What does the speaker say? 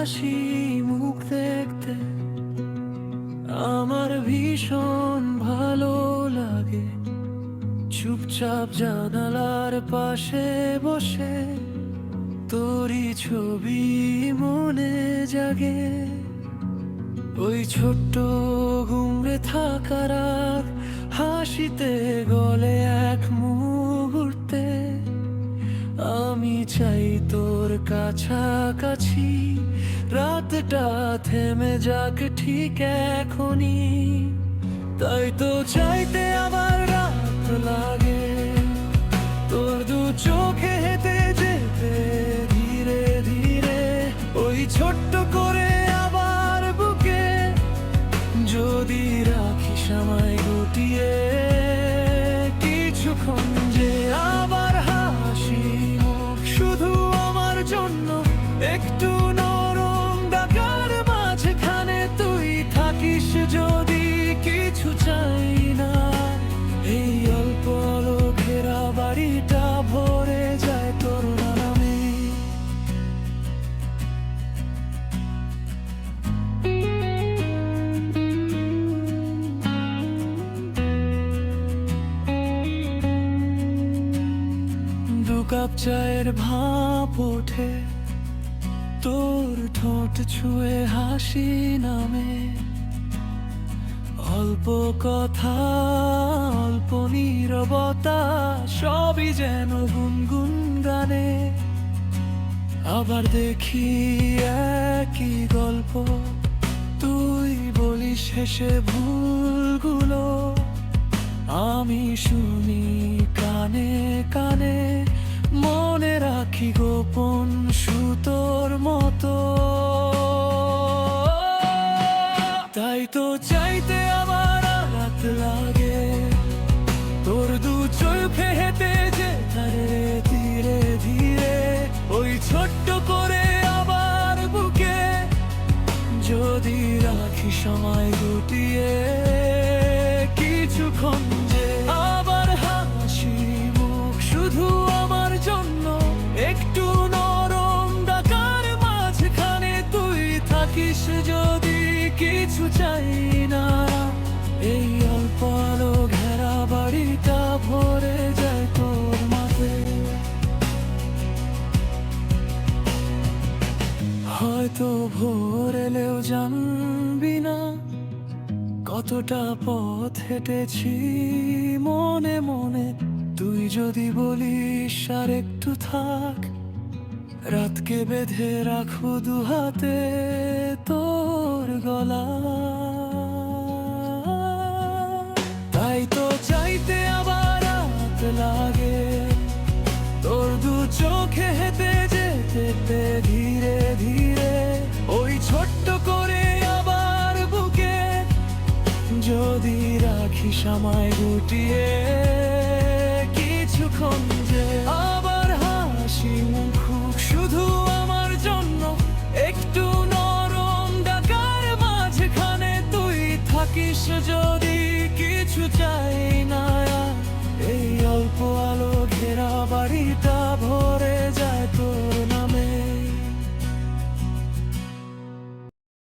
হাসি মুখ দেখতে আমার ভীষণ ভালো লাগে। চুপচাপ জানালার পাশে বসে তোরই ছবি মনে জাগে। ওই ছোট্ট ঘুমরে থাকার হাসিতে গলে এক মুহূর্তে চাই তোর কাছাকাছি। রাতটা থেমে যাক ঠিক এখনই। তাই তো চাইতে আবার রাত লাগে। তোর দু চোখে হেঁটে যেতে ধীরে ধীরে। ওই ছোট্ট করে আবার বুকে যদি রাখিস আমায় গুটিয়ে, কিছুক্ষণ একটু নরম ডাকার মাঝখানে তুই থাকিস যদি কিছু চাই না। এই অল্প আলো ঘেরা বাড়িটা ভরে যায় তোর নামে। দু কাপ চায়ের ভাপ ওঠে। ঠোঁট ছুঁয়ে হাসি নামে। অল্প কথা, অল্প নীরবতা, সবই যেন গুনগুন গানে। আবার দেখি একই গল্প, তুই বলি শেষে ভুলগুলো। আমি শুনি কানে কানে, মনে রাখি গোপন সুতোর মতো সময় গুটিয়ে কিছুক্ষণ যে আবার হাসি, মুখ শুধু আমার জন্য। একটু নরম ডাকার মাঝখানে তুই থাকিস যদি কিছু চাই না। এই অল্প আলো ঘেরা বাড়িটা ভরে ভোর এলেও জানবি না কতটা পথ হেঁটেছি। মনে মনে তুই যদি বলিস আর একটু থাক, রাতকে বেঁধে রাখো দু যদি রাখি সময় গুটিয়ে, কিছুক্ষণ যে আবার হাসি মুখুক শুধু আমার জন্য একটু নরম ডাকার মাঝখানে তুই থাকিস যদি কিছু চাই।